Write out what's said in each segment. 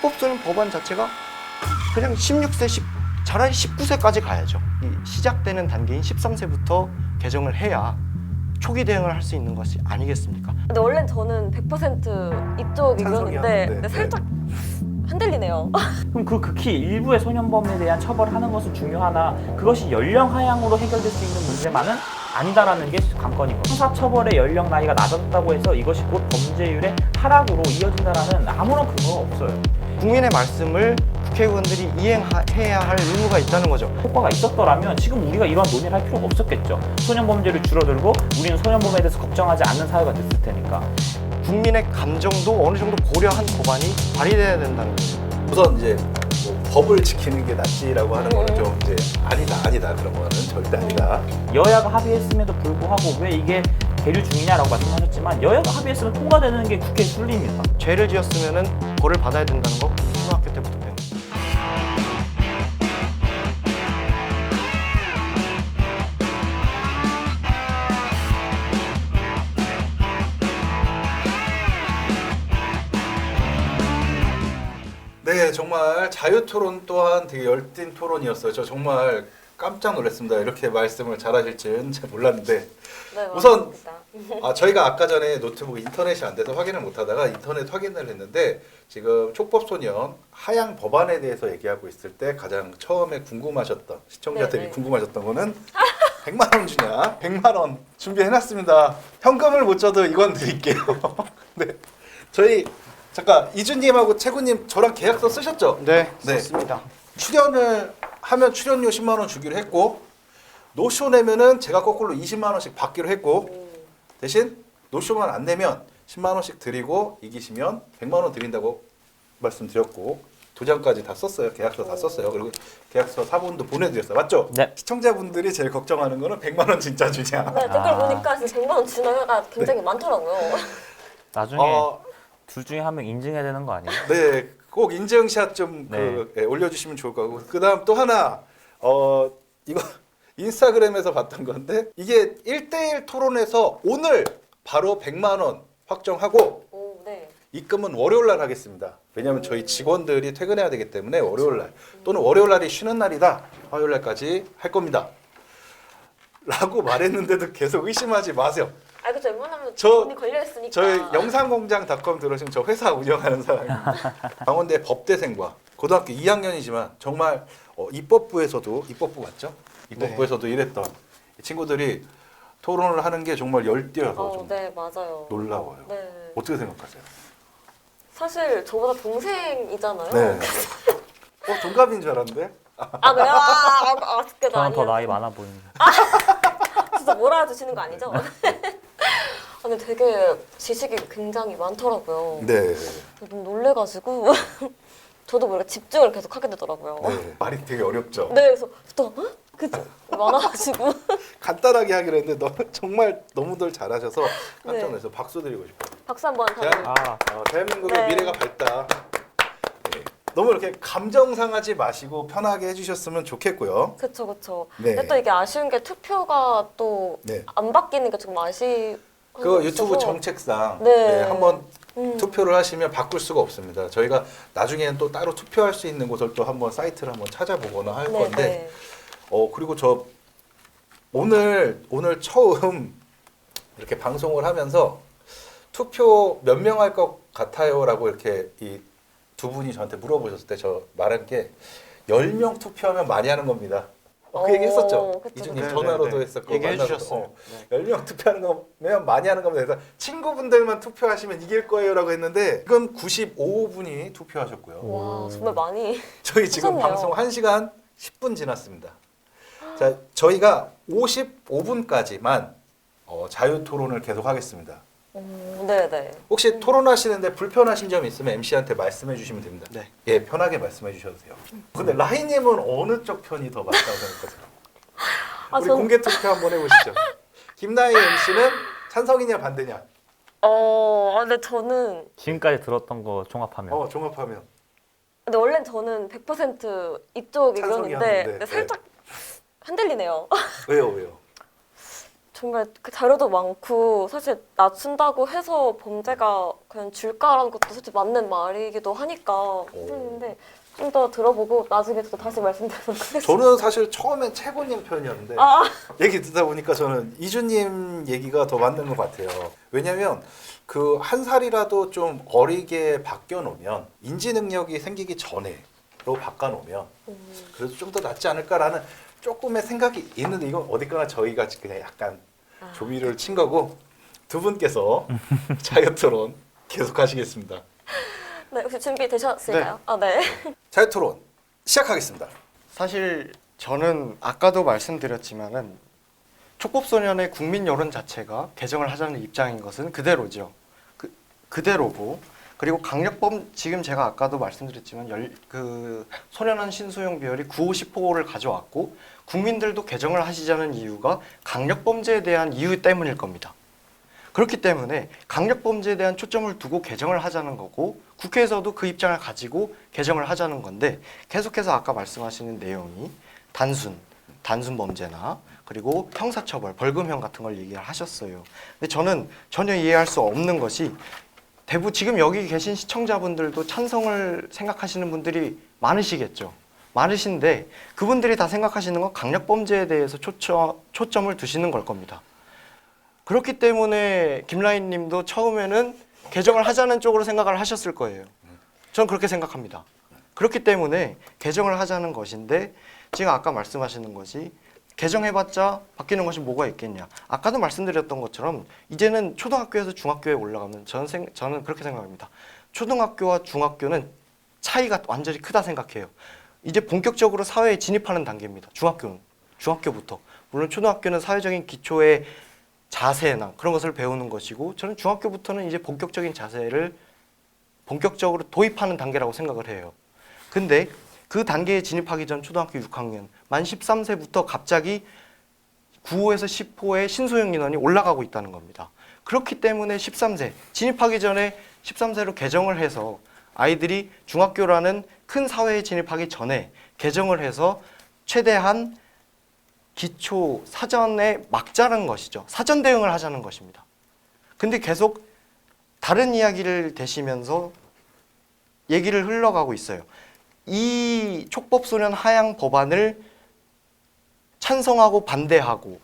촉법소년 법안 자체가 그냥 16세, 10, 차라리 19세까지 가야죠. 이 시작되는 단계인 13세부터 개정을 해야 초기 대응을 할 수 있는 것이 아니겠습니까? 근데 원래는 저는 100% 이쪽이었는데 찬성이었는데, 근데 네. 살짝 흔들리네요. 그럼 그 극히 일부의 소년범에 대한 처벌을 하는 것은 중요하나 그것이 연령 하향으로 해결될 수 있는 문제만은 아니다라는 게 관건이고 형사 처벌의 연령 나이가 낮았다고 해서 이것이 곧 범죄율의 하락으로 이어진다라는 아무런 근거가 없어요. 국민의 말씀을 국회의원들이 이행해야 할 의무가 있다는 거죠. 효과가 있었더라면 지금 우리가 이런 논의를 할 필요가 없었겠죠. 소년 범죄를 줄어들고 우리는 소년범에 대해서 걱정하지 않는 사회가 됐을 테니까. 국민의 감정도 어느 정도 고려한 법안이 발의돼야 된다는 거죠. 우선 이제 뭐 법을 지키는 게 낫지라고 하는 거는 좀 이제 아니다 아니다 그런 거는 절대 아니다. 여야가 합의했음에도 불구하고 왜 이게 계류 중이냐라고 말씀하셨지만 여야가 합의했으면 통과되는 게 국회 순리입니다. 죄를 지었으면은 벌을 받아야 된다는 거 초등학교 때부터 배웠어요. 네, 정말 자유 토론 또한 되게 열띤 토론이었어요. 저 정말 깜짝 놀랐습니다. 이렇게 말씀을 잘하실 줄은 잘 몰랐는데. 네, 우선. 아, 저희가 아까 전에 노트북 인터넷이 안 돼서 확인을 못 하다가 인터넷 확인을 했는데 지금 촉법소년 하향 법안에 대해서 얘기하고 있을 때 가장 처음에 궁금하셨던 시청자들이 네, 네. 궁금하셨던 거는 100만 원 주냐? 100만 원 준비해놨습니다. 현금을 못 줘도 이건 드릴게요. 네, 저희 잠깐 이준님하고 채구님 저랑 계약서 쓰셨죠? 네, 네. 좋습니다. 출연을 하면 출연료 10만 원 주기로 했고 노쇼 내면은 제가 거꾸로 20만 원씩 받기로 했고 음, 대신 노쇼만 안 내면 10만 원씩 드리고 이기시면 100만 원 드린다고 말씀드렸고 도장까지 다 썼어요. 계약서 다 썼어요. 그리고 계약서 사본도 보내드렸어요. 맞죠? 네. 시청자분들이 제일 걱정하는 거는 100만 원 진짜 주냐. 네, 댓글 아. 보니까 진짜 100만 원 주나가 굉장히 많더라고요. 나중에 어, 둘 중에 한 명 인증해야 되는 거 아니에요? 네, 꼭 인증샷 좀 그, 예, 올려주시면 좋을 것 같고 그다음 또 하나 어 이거 인스타그램에서 봤던 건데 이게 1대1 토론에서 오늘 바로 100만 원 확정하고 오, 네. 입금은 월요일 날 하겠습니다. 왜냐하면 저희 직원들이 퇴근해야 되기 때문에 월요일 날 또는 월요일 날이 쉬는 날이다. 화요일 날까지 할 겁니다. 라고 말했는데도 계속 의심하지 마세요. 아, 그쵸. 웬만하면 저- 돈이 걸려 있으니까. 저희 영상공장닷컴 들어오시면 저 회사 운영하는 사람입니다. 강원대 법대생과 고등학교 2학년이지만 정말 어, 입법부에서도 입법부 맞죠? 입법부에서도 일했던 이 친구들이 토론을 하는 게 정말 열띠여서 어, 좀 네, 맞아요. 놀라워요. 네. 어떻게 생각하세요? 사실 저보다 동생이잖아요. 네. 어, 동갑인 줄 알았는데? 아, 그래요? 아, 아, 아, 아쉽게도 저는 더. 나이 많아 보입니다. 진짜 몰아주시는 거 아니죠? 아, 근데 되게 지식이 굉장히 많더라고요. 네. 너무 놀래가지고 저도 모르게 집중을 계속 하게 되더라고요. 네. 말이 되게 어렵죠. 네, 그래서 또 어? 그죠? 많아가지고 간단하게 하기로 했는데 너, 정말 너무 들 잘하셔서 깜짝 네. 놀라서 박수 드리고 싶어요. 박수 한번 대한- 아, 어, 대한민국의 네. 미래가 밝다. 네. 너무 이렇게 감정 상하지 마시고 편하게 해주셨으면 좋겠고요. 그쵸 그쵸. 네. 근데 또 이게 아쉬운 게 투표가 또 안 네. 바뀌는 게 조금 아쉬운 그게 유튜브. 정책상 네. 네, 한번 음. 투표를 하시면 바꿀 수가 없습니다. 저희가 나중에는 또 따로 투표할 수 있는 곳을 또 한번 사이트를 한번 찾아보거나 할 네, 건데, 네. 어 그리고 저 오늘 오늘 처음 이렇게 방송을 하면서 투표 몇 명 할 것 같아요라고 이렇게 이 두 분이 저한테 물어보셨을 때 저 말한 게 10명 투표하면 많이 하는 겁니다. 어, 그 얘기 했었죠. 오, 그쵸, 이준님 그쵸. 전화로도 네, 네, 했었고 얘기해 만나서도. 주셨어요. 어, 10명 투표하는 거면 많이 하는 겁니다. 그래서 친구분들만 투표하시면 이길 거예요라고 했는데 지금 95분이 투표하셨고요. 와 정말 많이 저희 지금 하셨네요. 방송 1시간 10분 지났습니다. 자, 저희가 55분까지만 어, 자유 토론을 계속 하겠습니다. 음, 네네. 혹시 토론하시는데 불편하신 점이 있으면 MC한테 말씀해 주시면 됩니다. 네. 예, 편하게 말씀해 주셔도 돼요. 근데 라희님은 어느 쪽 편이 더 맞다고 생각하세요? 아, 우리 전- 공개 투표 한번 해보시죠. 김나희 MC는 찬성이냐 반대냐? 어, 아, 근데 저는 지금까지 들었던 거 종합하면 어, 종합하면. 근데 원래는 저는 100% 이쪽이었는데 찬성이었는데, 근데 살짝 흔들리네요. 왜요, 왜요? 정말 그 자료도 많고 사실 낮춘다고 해서 범죄가 그냥 줄까라는 것도 솔직히 맞는 말이기도 하니까 했는데 좀 더 들어보고 나중에 또 다시 말씀드리도록 하겠습니다. 저는 사실 처음엔 최고님 편이었는데 아, 얘기 듣다 보니까 저는 이주님 얘기가 더 맞는 것 같아요. 왜냐면 그 한 살이라도 좀 어리게 바뀌어 놓으면 인지 능력이 생기기 전에로 바꿔 놓으면 음, 그래도 좀 더 낫지 않을까라는 조금의 생각이 있는데 이건 어디까나 저희가 그냥 약간 아. 조미료를 친 거고 두 분께서 자유토론 계속 하시겠습니다. 네, 혹시 준비되셨을까요? 아, 네. 자유토론 시작하겠습니다. 사실 저는 아까도 말씀드렸지만은 촉법소년의 국민 여론 자체가 개정을 하자는 입장인 것은 그대로죠. 그 그대로고 그리고 강력범 지금 제가 아까도 말씀드렸지만 열, 그 소년원 신소용 비율이 9, 10호를 가져왔고 국민들도 개정을 하시자는 이유가 강력범죄에 대한 이유 때문일 겁니다. 그렇기 때문에 강력범죄에 대한 초점을 두고 개정을 하자는 거고 국회에서도 그 입장을 가지고 개정을 하자는 건데 계속해서 아까 말씀하시는 내용이 단순 단순 범죄나 그리고 형사처벌 벌금형 같은 걸 얘기를 하셨어요. 근데 저는 전혀 이해할 수 없는 것이 대부 지금 여기 계신 시청자분들도 찬성을 생각하시는 분들이 많으시겠죠. 많으신데 그분들이 다 생각하시는 건 강력 범죄에 대해서 초점, 초점을 두시는 걸 겁니다. 그렇기 때문에 김라인 님도 처음에는 개정을 하자는 쪽으로 생각을 하셨을 거예요. 저는 그렇게 생각합니다. 그렇기 때문에 개정을 하자는 것인데 지금 아까 말씀하시는 것이 개정해봤자 바뀌는 것이 뭐가 있겠냐. 아까도 말씀드렸던 것처럼 이제는 초등학교에서 중학교에 올라가면 저는, 생, 저는 그렇게 생각합니다. 초등학교와 중학교는 차이가 완전히 크다 생각해요. 이제 본격적으로 사회에 진입하는 단계입니다. 중학교는 중학교부터 물론 초등학교는 사회적인 기초의 자세나 그런 것을 배우는 것이고 저는 중학교부터는 이제 본격적인 자세를 본격적으로 도입하는 단계라고 생각을 해요. 근데 그 단계에 진입하기 전 초등학교 6학년 만 13세부터 갑자기 9호에서 10호의 신소형 인원이 올라가고 있다는 겁니다. 그렇기 때문에 13세 진입하기 전에 13세로 개정을 해서 아이들이 중학교라는 큰 사회에 진입하기 전에 개정을 해서 최대한 기초 사전에 막자는 것이죠. 사전 대응을 하자는 것입니다. 근데 계속 다른 이야기를 대시면서 얘기를 흘러가고 있어요. 이 촉법소년 하향 법안을 찬성하고 반대하고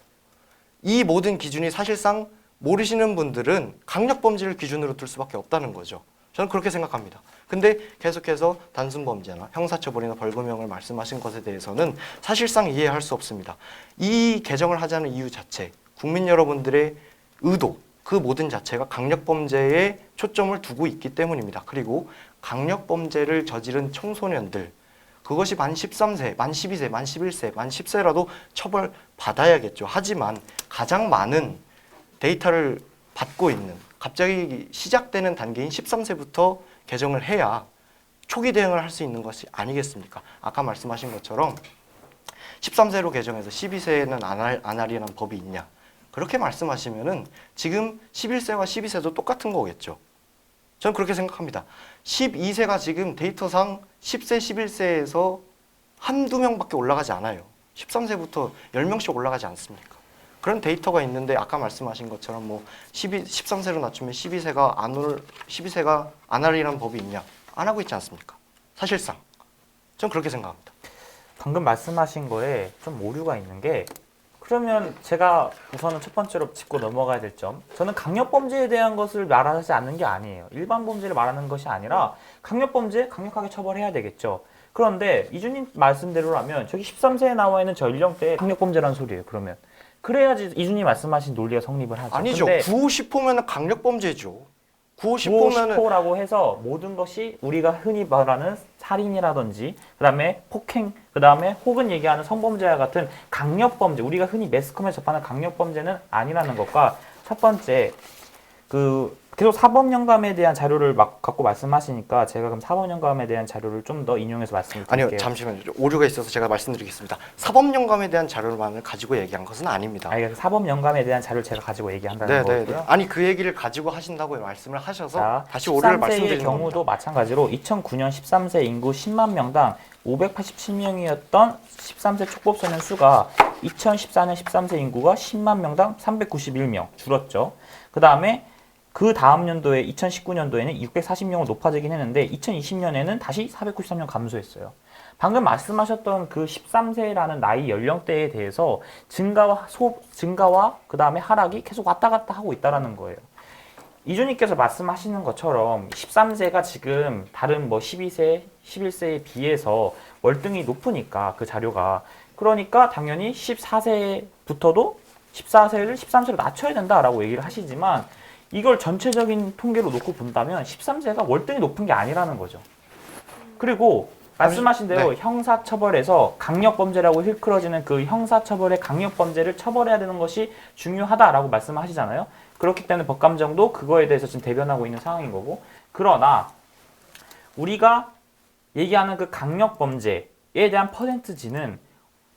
이 모든 기준이 사실상 모르시는 분들은 강력 범죄를 기준으로 둘 수밖에 없다는 거죠. 저는 그렇게 생각합니다. 근데 계속해서 단순 범죄나 형사처벌이나 벌금형을 말씀하신 것에 대해서는 사실상 이해할 수 없습니다. 이 개정을 하자는 이유 자체, 국민 여러분들의 의도, 그 모든 자체가 강력 범죄에 초점을 두고 있기 때문입니다. 그리고 강력 범죄를 저지른 청소년들, 그것이 만 13세, 만 12세, 만 11세, 만 10세라도 처벌 받아야겠죠. 하지만 가장 많은 데이터를 받고 있는 갑자기 시작되는 단계인 13세부터 개정을 해야 초기 대응을 할 수 있는 것이 아니겠습니까? 아까 말씀하신 것처럼 13세로 개정해서 12세에는 안, 할, 안 할이라는 법이 있냐? 그렇게 말씀하시면은 지금 11세와 12세도 똑같은 거겠죠. 저는 그렇게 생각합니다. 12세가 지금 데이터상 10세, 11세에서 한두 명밖에 올라가지 않아요. 13세부터 10명씩 올라가지 않습니까? 그런 데이터가 있는데 아까 말씀하신 것처럼 뭐 12, 13세로 낮추면 12세가 안 올, 12세가 안 할이라는 법이 있냐? 안 하고 있지 않습니까? 사실상. 저는 그렇게 생각합니다. 방금 말씀하신 거에 좀 오류가 있는 게 그러면 제가 우선은 첫 번째로 짚고 넘어가야 될 점. 저는 강력범죄에 대한 것을 말하지 않는 게 아니에요. 일반 범죄를 말하는 것이 아니라 강력범죄 강력하게 처벌해야 되겠죠. 그런데 이준님 말씀대로라면 저기 13세에 나와 있는 저 연령대에 강력범죄라는 소리예요. 그러면 그래야지 이준님 말씀하신 논리가 성립을 하죠. 아니죠. 근데 9, 10호면 강력범죄죠. 9, 10호면은 950호라고 해서 모든 것이 우리가 흔히 말하는 살인이라든지 그다음에 폭행 그다음에 혹은 얘기하는 성범죄와 같은 강력 범죄 우리가 흔히 매스컴에서 접하는 강력 범죄는 아니라는 것과 첫 번째 그 계속 사법연감에 대한 자료를 막 갖고 말씀하시니까 제가 그럼 사법연감에 대한 자료를 좀 더 인용해서 말씀을 아니요. 잠시만요 오류가 있어서 제가 말씀드리겠습니다 사법연감에 대한 자료만을 가지고 얘기한 것은 아닙니다 아니 사법연감에 대한 자료를 제가 가지고 얘기한다는 네네 거고요. 아니 그 얘기를 가지고 하신다고 말씀을 하셔서 자, 다시 오류를 13세의 말씀드리는 경우도 겁니다 마찬가지로 2009년 13세 인구 10만 명당 587명이었던 13세 촉법소년 수가 2014년 13세 인구가 10만 명당 391명 줄었죠. 그 다음에 그 다음 연도에 2019년도에는 640명으로 높아지긴 했는데 2020년에는 다시 493명 감소했어요. 방금 말씀하셨던 그 13세라는 나이 연령대에 대해서 증가와 소, 증가와 그 다음에 하락이 계속 왔다 갔다 하고 있다라는 거예요. 이준님께서 말씀하시는 것처럼 13세가 지금 다른 뭐 12세, 11세에 비해서 월등히 높으니까 그 자료가 그러니까 당연히 14세부터도 14세를 13세로 낮춰야 된다라고 얘기를 하시지만 이걸 전체적인 통계로 놓고 본다면 13세가 월등히 높은 게 아니라는 거죠. 그리고 말씀하신 대로 형사처벌에서 강력범죄라고 일컬어지는 그 형사처벌의 강력범죄를 처벌해야 되는 것이 중요하다라고 말씀하시잖아요. 그렇기 때문에 법감정도 그거에 대해서 지금 대변하고 있는 상황인 거고. 그러나 우리가 얘기하는 그 강력범죄에 대한 퍼센트지는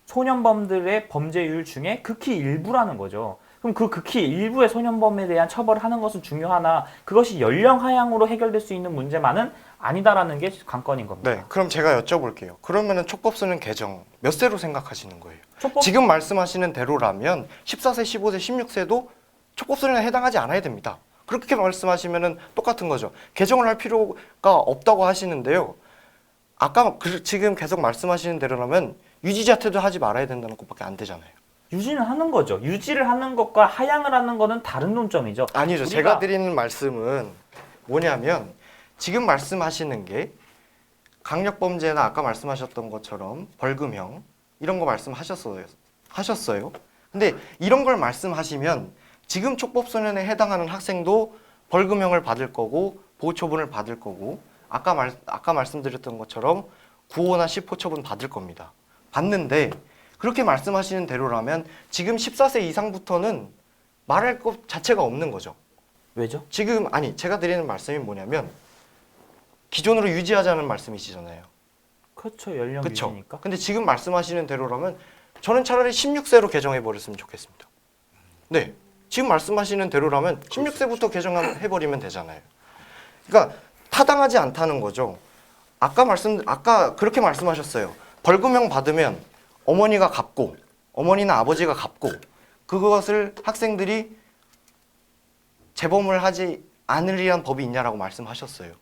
소년범들의 범죄율 중에 극히 일부라는 거죠. 그럼 그 극히 일부의 소년범에 대한 처벌을 하는 것은 중요하나 그것이 연령 하향으로 해결될 수 있는 문제만은 아니다라는 게 관건인 겁니다. 네, 그럼 제가 여쭤볼게요. 그러면은 촉법소년 개정 몇 세로 생각하시는 거예요? 촉법 지금 말씀하시는 대로라면 14세, 15세, 16세도 촉법소년에 해당하지 않아야 됩니다. 그렇게 말씀하시면은 똑같은 거죠. 개정을 할 필요가 없다고 하시는데요. 아까 그- 지금 계속 말씀하시는 대로라면 유지 자체도 하지 말아야 된다는 것밖에 안 되잖아요. 유지는 하는 거죠. 유지를 하는 것과 하향을 하는 거는 다른 논점이죠. 아니죠. 제가 드리는 말씀은 뭐냐면 지금 말씀하시는 게 강력 범죄나 아까 말씀하셨던 것처럼 벌금형 이런 거 말씀하셨어요. 하셨어요. 근데 이런 걸 말씀하시면 지금 촉법소년에 해당하는 학생도 벌금형을 받을 거고 보호처분을 받을 거고 아까 말 아까 말씀드렸던 것처럼 구호나 시포처분 받을 겁니다. 받는데 그렇게 말씀하시는 대로라면 지금 14세 이상부터는 말할 것 자체가 없는 거죠. 왜죠? 지금 아니 제가 드리는 말씀이 뭐냐면 기존으로 유지하자는 말씀이시잖아요. 그렇죠. 연령. 유지니까. 근데 지금 말씀하시는 대로라면 저는 차라리 16세로 개정해 버렸으면 좋겠습니다. 네. 지금 말씀하시는 대로라면 16세부터 개정해 버리면 되잖아요. 그러니까 타당하지 않다는 거죠. 아까 말씀 아까 그렇게 말씀하셨어요. 벌금형 받으면 어머니가 갚고 어머니나 아버지가 갚고 그것을 학생들이 재범을 하지 않으리란 법이 있냐라고 말씀하셨어요.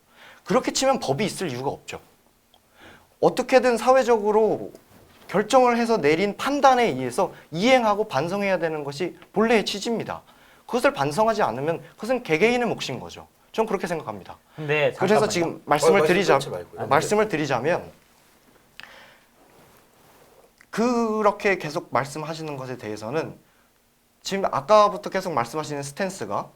그렇게 치면 법이 있을 이유가 없죠. 어떻게든 사회적으로 결정을 해서 내린 판단에 의해서 이행하고 반성해야 되는 것이 본래의 취지입니다. 그것을 반성하지 않으면 그것은 개개인의 몫인 거죠. 전 그렇게 생각합니다. 근데 그래서 잠깐만요. 지금 말씀을 어, 드리자 말씀 끊지 말고요. 말씀을 드리자면 그렇게 계속 말씀하시는 것에 대해서는 지금 아까부터 계속 말씀하시는 스탠스가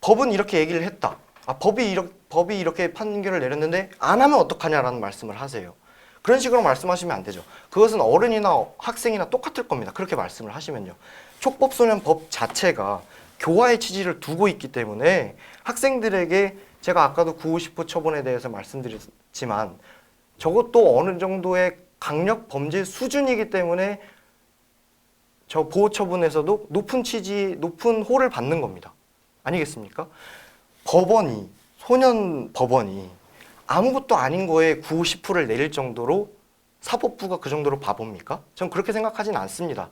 법은 이렇게 얘기를 했다. 아, 법이 이렇게 법이 이렇게 판결을 내렸는데 안 하면 어떡하냐라는 말씀을 하세요. 그런 식으로 말씀하시면 안 되죠. 그것은 어른이나 학생이나 똑같을 겁니다. 그렇게 말씀을 하시면요. 촉법소년법 자체가 교화의 취지를 두고 있기 때문에 학생들에게 제가 아까도 950호 처분에 대해서 말씀드렸지만 저것도 어느 정도의 강력 범죄 수준이기 때문에 저 보호 처분에서도 높은 취지, 높은 호를 받는 겁니다. 아니겠습니까? 법원이 소년 법원이 아무것도 아닌 거에 950호를 내릴 정도로 사법부가 그 정도로 바보입니까? 전 그렇게 생각하진 않습니다.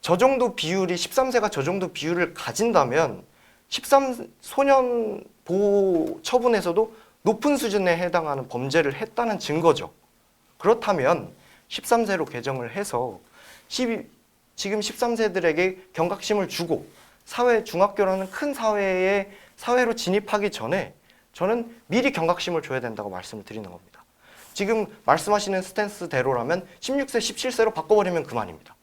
저 정도 비율이 13세가 저 정도 비율을 가진다면 13 소년 보호 처분에서도 높은 수준에 해당하는 범죄를 했다는 증거죠. 그렇다면 13세로 개정을 해서 12, 지금 13세들에게 경각심을 주고 사회 중학교라는 큰 사회에 사회로 진입하기 전에 저는 미리 경각심을 줘야 된다고 말씀을 드리는 겁니다. 지금 말씀하시는 스탠스대로라면 16세, 17세로 바꿔버리면 그만입니다.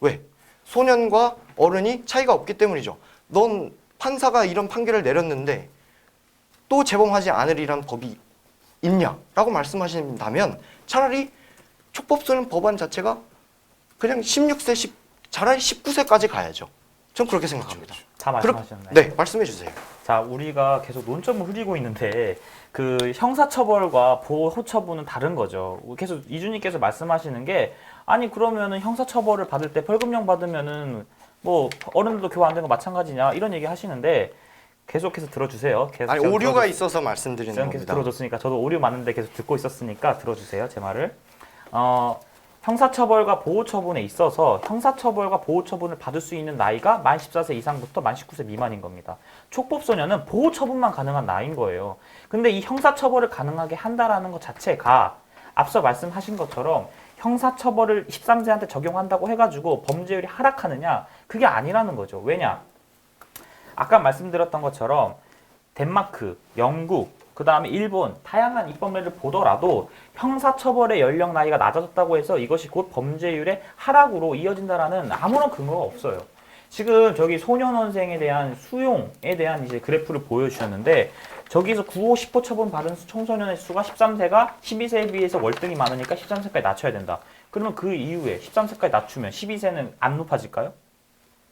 왜? 소년과 어른이 차이가 없기 때문이죠. 넌 판사가 이런 판결을 내렸는데 또 재범하지 않으리란 법이 있냐 라고 말씀하신다면 차라리 촉법소년 법안 자체가 그냥 16세, 10, 차라리 19세까지 가야죠. 전 그렇게 생각합니다. 다 그렇- 말씀하셨나요? 네, 말씀해 주세요. 자, 우리가 계속 논점을 흐리고 있는데 그 형사처벌과 보호처분은 다른 거죠. 계속 이준님께서 말씀하시는 게 아니 그러면은 형사처벌을 받을 때 벌금형 받으면은 뭐 어른들도 교화 안 되는 거 마찬가지냐 이런 얘기 하시는데 계속해서 들어주세요. 계속 아니 오류가 있어서 말씀드리는 저는 계속 겁니다. 들어줬으니까 저도 오류 많은데 계속 듣고 있었으니까 들어주세요 제 말을. 어 형사처벌과 보호처분에 있어서 형사처벌과 보호처분을 받을 수 있는 나이가 만 14세 이상부터 만 19세 미만인 겁니다. 촉법소년은 보호처분만 가능한 나이인 거예요. 근데 이 형사처벌을 가능하게 한다라는 것 자체가 앞서 말씀하신 것처럼 형사처벌을 13세한테 적용한다고 해가지고 범죄율이 하락하느냐? 그게 아니라는 거죠. 왜냐? 아까 말씀드렸던 것처럼 덴마크, 영국, 그 다음에 일본 다양한 입법례를 보더라도 형사처벌의 연령 나이가 낮아졌다고 해서 이것이 곧 범죄율의 하락으로 이어진다라는 아무런 근거가 없어요. 지금 저기 소년원생에 대한 수용에 대한 이제 그래프를 보여주셨는데 저기서 9호 10호 처분 받은 청소년의 수가 13세가 12세에 비해서 월등히 많으니까 13세까지 낮춰야 된다. 그러면 그 이후에 13세까지 낮추면 12세는 안 높아질까요?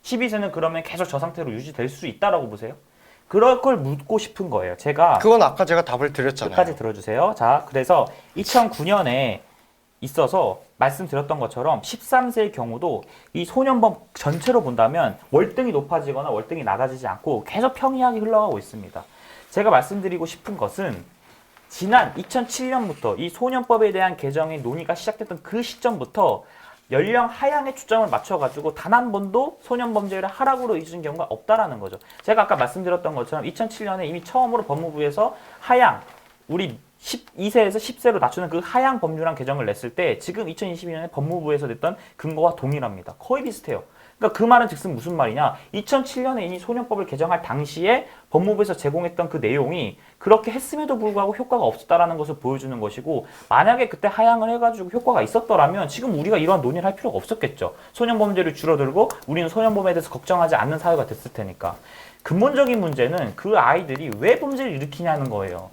12세는 그러면 계속 저 상태로 유지될 수 있다라고 보세요? 그럴 걸 묻고 싶은 거예요. 제가 그건 아까 제가 답을 드렸잖아요. 끝까지 들어주세요. 자, 그래서 2009년에 있어서 말씀드렸던 것처럼 13세의 경우도 이 소년범 전체로 본다면 월등히 높아지거나 월등히 낮아지지 않고 계속 평이하게 흘러가고 있습니다. 제가 말씀드리고 싶은 것은 지난 2007년부터 이 소년법에 대한 개정의 논의가 시작됐던 그 시점부터 연령 하향에 초점을 맞춰가지고 단 한 번도 소년 범죄율의 하락으로 이어진 경우가 없다라는 거죠. 제가 아까 말씀드렸던 것처럼 2007년에 이미 처음으로 법무부에서 하향 우리 12세에서 10세로 낮추는 그 하향 법률안 개정을 냈을 때 지금 2022년에 법무부에서 냈던 근거와 동일합니다. 거의 비슷해요. 그러니까 그 말은 즉슨 무슨 말이냐? 2007년에 이미 소년법을 개정할 당시에 법무부에서 제공했던 그 내용이 그렇게 했음에도 불구하고 효과가 없었다라는 것을 보여주는 것이고 만약에 그때 하향을 해가지고 효과가 있었더라면 지금 우리가 이러한 논의를 할 필요가 없었겠죠. 소년 범죄를 줄어들고 우리는 소년 범에 대해서 걱정하지 않는 사회가 됐을 테니까. 근본적인 문제는 그 아이들이 왜 범죄를 일으키냐는 거예요.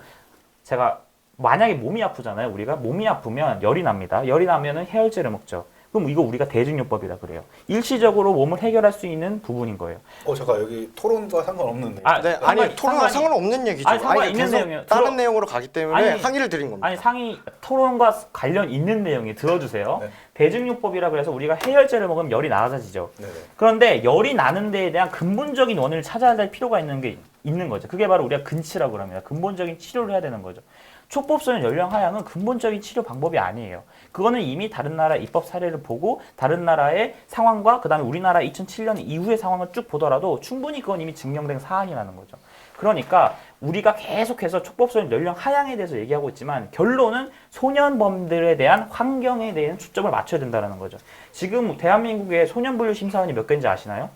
제가 만약에 몸이 아프잖아요. 우리가 몸이 아프면 열이 납니다. 열이 나면은 해열제를 먹죠. 그럼 이거 우리가 대증요법이다 그래요. 일시적으로 몸을 해결할 수 있는 부분인 거예요. 어 잠깐 여기 토론과 상관없는 아, 네, 상관이- 아니 토론과 상관이- 상관 없는 얘기죠. 아니, 상관이 있는 계속 내용이에요. 다른 들어- 내용으로 가기 때문에 아니, 항의를 드린 겁니다. 아니 상위 토론과 관련 있는 내용이 들어주세요. 네. 대증요법이라 그래서 우리가 해열제를 먹으면 열이 낮아지죠. 네네. 그런데 열이 나는 데에 대한 근본적인 원인을 찾아야 될 필요가 있는 게 있는 거죠. 그게 바로 우리가 근치라고 합니다. 근본적인 치료를 해야 되는 거죠. 촉법소년 연령 하향은 근본적인 치료 방법이 아니에요. 그거는 이미 다른 나라 입법 사례를 보고 다른 나라의 상황과 그다음에 우리나라 2007년 이후의 상황을 쭉 보더라도 충분히 그건 이미 증명된 사안이라는 거죠. 그러니까 우리가 계속해서 촉법소년 연령 하향에 대해서 얘기하고 있지만 결론은 소년범들에 대한 환경에 대한 초점을 맞춰야 된다는 거죠. 지금 대한민국의 소년분류 심사원이 몇 개인지 아시나요?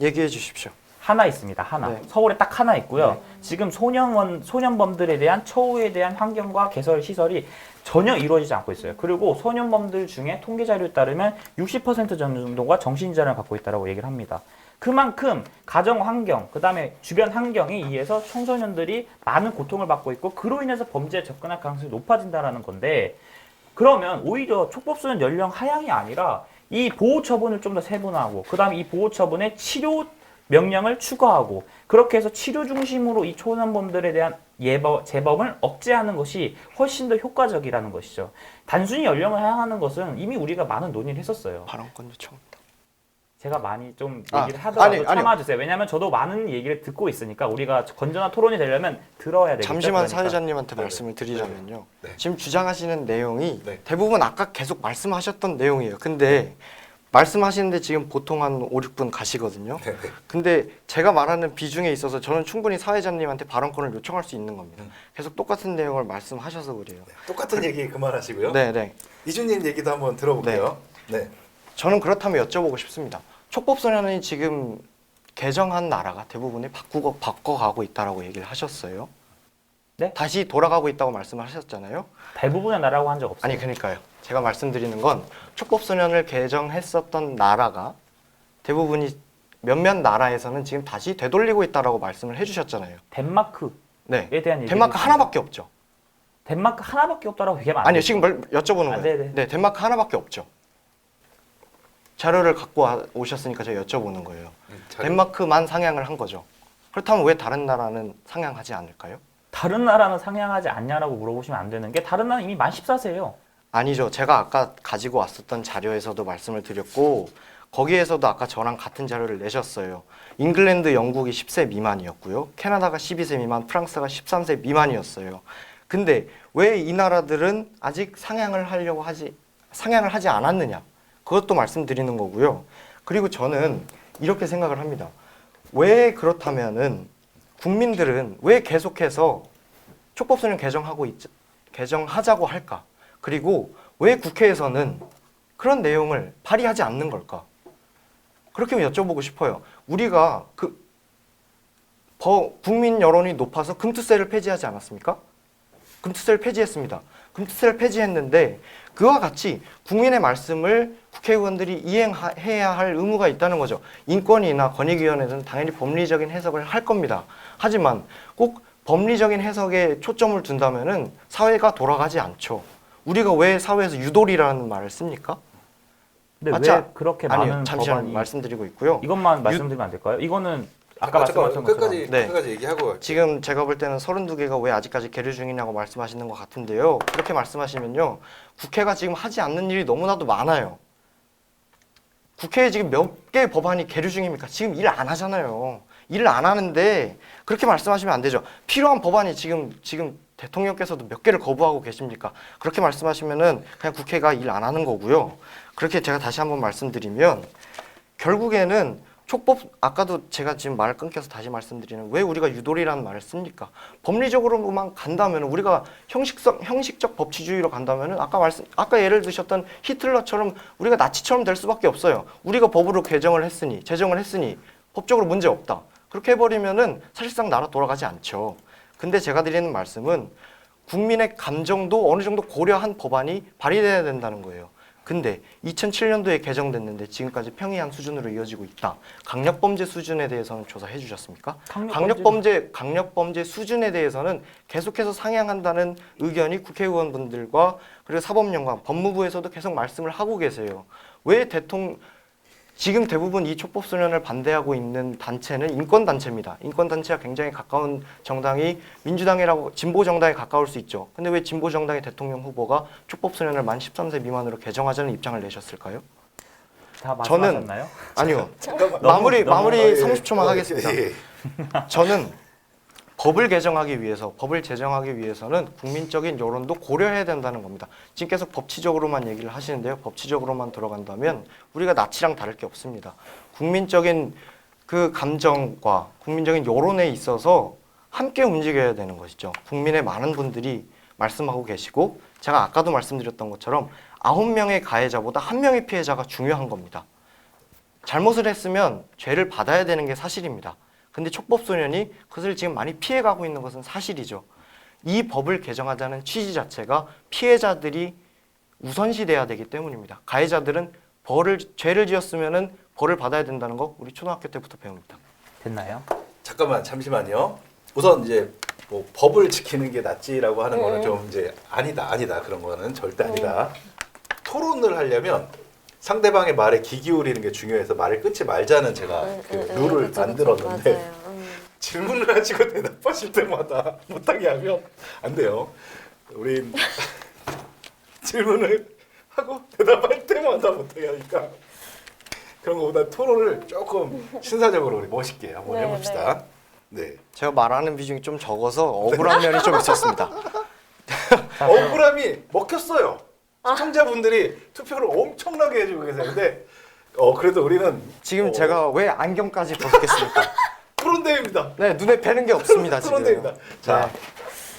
얘기해 주십시오. 하나 있습니다. 하나. 네. 서울에 딱 하나 있고요. 지금 소년원 소년범들에 대한 처우에 대한 환경과 개설 시설이 전혀 이루어지지 않고 있어요. 그리고 소년범들 중에 통계 자료에 따르면 60% 정도가 정신질환을 갖고 있다고 얘기를 합니다. 그만큼 가정 환경, 그다음에 주변 환경에 의해서 청소년들이 많은 고통을 받고 있고 그로 인해서 범죄에 접근할 가능성이 높아진다라는 건데 그러면 오히려 촉법소년 연령 하향이 아니라 이 보호 처분을 좀 더 세분화하고 그다음에 이 보호 처분의 치료 명령을 추가하고 그렇게 해서 치료 중심으로 이 초년범들에 대한 예법, 재범을 억제하는 것이 훨씬 더 효과적이라는 것이죠. 단순히 연령을 하향하는 것은 이미 우리가 많은 논의를 했었어요. 발언권 요청입니다. 제가 많이 좀 아, 얘기를 하더라도 아니. 참아주세요. 왜냐하면 저도 많은 얘기를 듣고 있으니까 우리가 건전한 토론이 되려면 들어야 되겠죠. 잠시만 그러니까. 사회자님한테 네. 말씀을 드리자면요. 네. 지금 주장하시는 내용이 네. 대부분 아까 계속 말씀하셨던 내용이에요. 근데 말씀하시는데 지금 보통 한 5, 6분 가시거든요. 네네. 근데 제가 말하는 비중에 있어서 저는 충분히 사회자님한테 발언권을 요청할 수 있는 겁니다. 음. 계속 똑같은 내용을 말씀하셔서 그래요. 똑같은 얘기 그만하시고요. 네, 네. 이준님 얘기도 한번 들어볼게요. 네. 저는 그렇다면 여쭤보고 싶습니다. 촉법소년이 지금 개정한 나라가 대부분이 바꾸고 바꿔가고 있다라고 얘기를 하셨어요. 네? 다시 돌아가고 있다고 말씀하셨잖아요. 대부분의 나라고 한 적 없어요. 아니 그러니까요. 제가 말씀드리는 건 촉법소년을 개정했었던 나라가 대부분이 몇몇 나라에서는 지금 다시 되돌리고 있다라고 말씀을 해주셨잖아요. 덴마크에 네. 대한 얘기 덴마크 하나밖에 없죠. 덴마크 하나밖에 없다라고 얘기하면 안 아니요, 돼요. 지금 말- 여쭤보는 아, 거예요. 네네. 네, 덴마크 하나밖에 없죠. 자료를 갖고 와- 오셨으니까 제가 여쭤보는 거예요. 잘- 덴마크만 상향을 한 거죠. 그렇다면 왜 다른 나라는 상향하지 않을까요? 다른 나라는 상향하지 않냐라고 물어보시면 안 되는 게 다른 나라는 이미 만 14세예요. 아니죠. 제가 아까 가지고 왔었던 자료에서도 말씀을 드렸고 거기에서도 아까 저랑 같은 자료를 내셨어요. 잉글랜드, 영국이 10세 미만이었고요. 캐나다가 12세 미만, 프랑스가 13세 미만이었어요. 근데 왜 이 나라들은 아직 상향을 하려고 하지 상향을 하지 않았느냐 그것도 말씀드리는 거고요. 그리고 저는 이렇게 생각을 합니다. 왜 그렇다면은 국민들은 왜 계속해서 촉법소년 개정하고 있, 개정하자고 할까? 그리고 왜 국회에서는 그런 내용을 발의하지 않는 걸까? 그렇게 여쭤보고 싶어요. 우리가 그 버, 국민 여론이 높아서 금투세를 폐지하지 않았습니까? 금투세를 폐지했습니다. 금투세를 폐지했는데 그와 같이 국민의 말씀을 국회의원들이 이행해야 할 의무가 있다는 거죠. 인권위나 권익위원회는 당연히 법리적인 해석을 할 겁니다. 하지만 꼭 법리적인 해석에 초점을 둔다면은 사회가 돌아가지 않죠. 우리가 왜 사회에서 유도리라는 말을 씁니까? 근데 맞지 왜 않- 그렇게 아니요, 많은 잠시만 법안이 말씀드리고 있고요. 이것만 말씀드리면 안 될까요? 이거는 아까 말씀하신 것처럼 끝까지 네. 끝까지 얘기하고 지금 제가 볼 때는 32개가 왜 아직까지 계류 중이냐고 말씀하시는 것 같은데요. 그렇게 말씀하시면요. 국회가 지금 하지 않는 일이 너무나도 많아요. 국회에 지금 몇 개의 법안이 계류 중입니까? 지금 일 안 하잖아요. 일을 안 하는데 그렇게 말씀하시면 안 되죠. 필요한 법안이 지금 지금 대통령께서도 몇 개를 거부하고 계십니까? 그렇게 말씀하시면은 그냥 국회가 일 안 하는 거고요. 그렇게 제가 다시 한번 말씀드리면 결국에는 촉법 아까도 제가 지금 말을 끊겨서 다시 말씀드리는 왜 우리가 유도리라는 말을 씁니까? 법리적으로만 간다면 우리가 형식성 형식적 법치주의로 간다면은 아까 말씀 아까 예를 드셨던 히틀러처럼 우리가 나치처럼 될 수밖에 없어요. 우리가 법으로 개정을 했으니 제정을 했으니 법적으로 문제 없다. 그렇게 해버리면은 사실상 나라 돌아가지 않죠. 근데 제가 드리는 말씀은 국민의 감정도 어느 정도 고려한 법안이 발의돼야 된다는 거예요. 근데 2007년도에 개정됐는데 지금까지 평이한 수준으로 이어지고 있다. 강력범죄 수준에 대해서는 조사해 주셨습니까? 강력범죄 강력범죄 수준에 대해서는 계속해서 상향한다는 의견이 국회의원분들과 그리고 사법연구원 법무부에서도 계속 말씀을 하고 계세요. 왜 대통령 지금 대부분 이 촉법 소년을 반대하고 있는 단체는 인권 단체입니다. 인권 단체와 굉장히 가까운 정당이 민주당이라고 진보 정당에 가까울 수 있죠. 근데 왜 진보 정당의 대통령 후보가 촉법 소년을 만 13세 미만으로 개정하자는 입장을 내셨을까요? 다 저는-? 아니요. 마무리 너무- 마무리 어, 예. 30초만 어, 하겠습니다. 예, 예. 저는 법을 개정하기 위해서 법을 제정하기 위해서는 국민적인 여론도 고려해야 된다는 겁니다. 지금 계속 법치적으로만 얘기를 하시는데요. 법치적으로만 들어간다면 우리가 나치랑 다를 게 없습니다. 국민적인 그 감정과 국민적인 여론에 있어서 함께 움직여야 되는 것이죠. 국민의 많은 분들이 말씀하고 계시고 제가 아까도 말씀드렸던 것처럼 아홉 명의 가해자보다 한 명의 피해자가 중요한 겁니다. 잘못을 했으면 죄를 받아야 되는 게 사실입니다. 근데 촉법소년이 그것을 지금 많이 피해가고 있는 것은 사실이죠. 이 법을 개정하자는 취지 자체가 피해자들이 우선시돼야 되기 때문입니다. 가해자들은 벌을 죄를 지었으면은 벌을 받아야 된다는 거 우리 초등학교 때부터 배웁니다. 됐나요? 잠깐만 잠시만요. 우선 이제 뭐 법을 지키는 게 낫지라고 하는 거는 음. 좀 이제 아니다 아니다 그런 거는 절대 아니다. 토론을 하려면 상대방의 말에 귀 기울이는 게 중요해서 말을 끊지 말자는 제가 응, 그 응, 응, 룰을 네, 그쵸, 그쵸. 만들었는데 맞아요. 음. 질문을 하시고 대답하실 때마다 못하게 하면 안 돼요. 우린 질문을 하고 대답할 때마다 못하게 하니까 그런 것보다 토론을 조금 신사적으로 우리 멋있게 한번 네, 해봅시다. 네. 제가 말하는 비중이 좀 적어서 억울한 면이 좀 있었습니다. 억울함이 먹혔어요. 시청자분들이 투표를 엄청나게 해주고 계세요. 근데 어 그래도 우리는 지금 어, 제가 왜 안경까지 벗었겠습니까? 프론데입니다. 네, 눈에 뵈는 게 없습니다 지금. 프론데입니다. 자,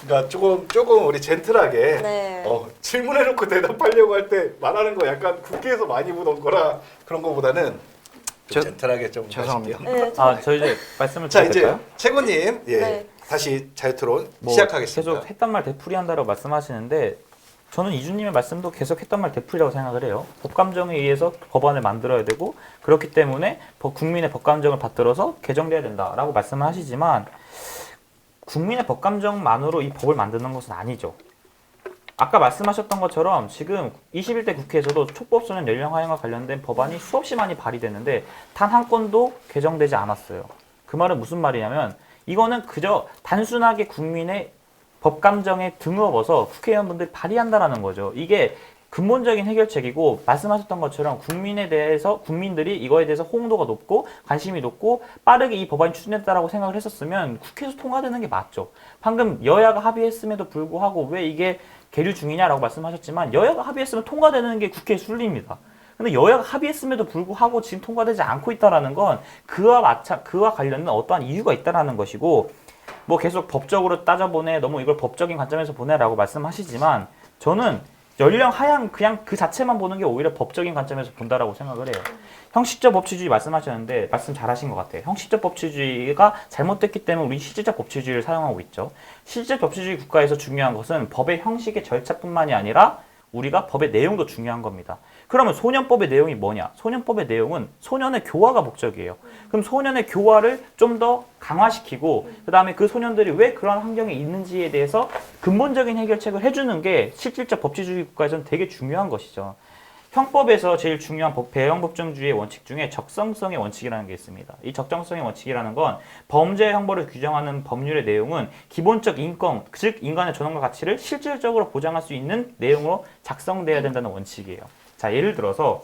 그러니까 조금 조금 우리 젠틀하게 네. 어, 질문해놓고 대답하려고 할 때 말하는 거 약간 국회에서 많이 보던 거라 그런 거보다는 좀 죄- 젠틀하게 좀 죄송합니다. 하실게요. 네, 아, 저 이제 말씀을 자 드려도 이제 될까요? 최고님 예 네. 다시 자유토론 뭐 시작하겠습니다. 계속 했던 말 되풀이한다고 말씀하시는데 저는 이준님의 말씀도 계속 했던 말 되풀이라고 생각을 해요. 법감정에 의해서 법안을 만들어야 되고 그렇기 때문에 법- 국민의 법감정을 받들어서 개정돼야 된다라고 말씀을 하시지만 국민의 법감정만으로 이 법을 만드는 것은 아니죠. 아까 말씀하셨던 것처럼 지금 21대 국회에서도 촉법소년 연령 하향과 관련된 법안이 수없이 많이 발의됐는데 단 한 건도 개정되지 않았어요. 그 말은 무슨 말이냐면 이거는 그저 단순하게 국민의 법감정에 등업어서 국회의원분들이 발의한다라는 거죠. 이게 근본적인 해결책이고 말씀하셨던 것처럼 국민에 대해서 국민들이 이거에 대해서 호응도가 높고 관심이 높고 빠르게 이 법안이 추진됐다라고 생각을 했었으면 국회에서 통과되는 게 맞죠. 방금 여야가 합의했음에도 불구하고 왜 이게 계류 중이냐라고 말씀하셨지만 여야가 합의했으면 통과되는 게 국회 순리입니다. 근데 여야가 합의했음에도 불구하고 지금 통과되지 않고 있다라는 건 그와 마찬 그와 관련된 어떠한 이유가 있다라는 것이고 뭐 계속 법적으로 따져보네 너무 이걸 법적인 관점에서 보내라고 말씀하시지만 저는 연령 하향 그냥 그 자체만 보는 게 오히려 법적인 관점에서 본다라고 생각을 해요. 형식적 법치주의 말씀하셨는데 말씀 잘하신 것 같아요. 형식적 법치주의가 잘못됐기 때문에 우리 실질적 법치주의를 사용하고 있죠. 실질적 법치주의 국가에서 중요한 것은 법의 형식의 절차뿐만이 아니라 우리가 법의 내용도 중요한 겁니다. 그러면 소년법의 내용이 뭐냐? 소년법의 내용은 소년의 교화가 목적이에요. 그럼 소년의 교화를 좀 더 강화시키고 그 다음에 그 소년들이 왜 그런 환경에 있는지에 대해서 근본적인 해결책을 해주는 게 실질적 법치주의 국가에서는 되게 중요한 것이죠. 형법에서 제일 중요한 법, 배형법정주의의 원칙 중에 적성성의 원칙이라는 게 있습니다. 이 적정성의 원칙이라는 건 범죄 형벌을 규정하는 법률의 내용은 기본적 인권, 즉 인간의 존엄과 가치를 실질적으로 보장할 수 있는 내용으로 작성돼야 된다는 원칙이에요. 자, 예를 들어서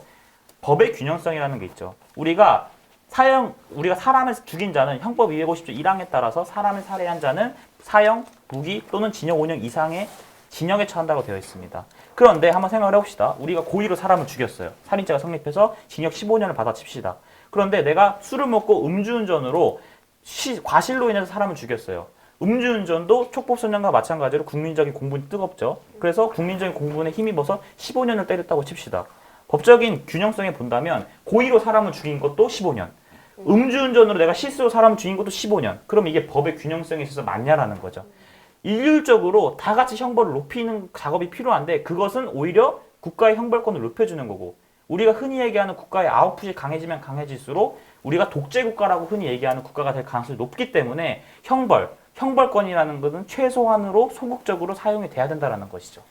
법의 균형성이라는 게 있죠. 우리가 사형 우리가 사람을 죽인 자는 형법 250조 1항에 따라서 사람을 살해한 자는 사형, 무기 또는 징역 5년 이상의 징역에 처한다고 되어 있습니다. 그런데 한번 생각을 해봅시다. 우리가 고의로 사람을 죽였어요. 살인죄가 성립해서 징역 15년을 받아칩시다. 그런데 내가 술을 먹고 음주운전으로 시- 과실로 인해서 사람을 죽였어요. 음주운전도 촉법소년과 마찬가지로 국민적인 공분이 뜨겁죠. 그래서 국민적인 공분에 힘입어서 15년을 때렸다고 칩시다. 법적인 균형성에 본다면 고의로 사람을 죽인 것도 15년. 음주운전으로 내가 실수로 사람을 죽인 것도 15년. 그럼 이게 법의 균형성에 있어서 맞냐라는 거죠. 일률적으로 다 같이 형벌을 높이는 작업이 필요한데 그것은 오히려 국가의 형벌권을 높여주는 거고 우리가 흔히 얘기하는 국가의 아웃풋이 강해지면 강해질수록 우리가 독재 국가라고 흔히 얘기하는 국가가 될 가능성이 높기 때문에 형벌, 형벌권이라는 것은 최소한으로 소극적으로 사용이 돼야 된다는 것이죠.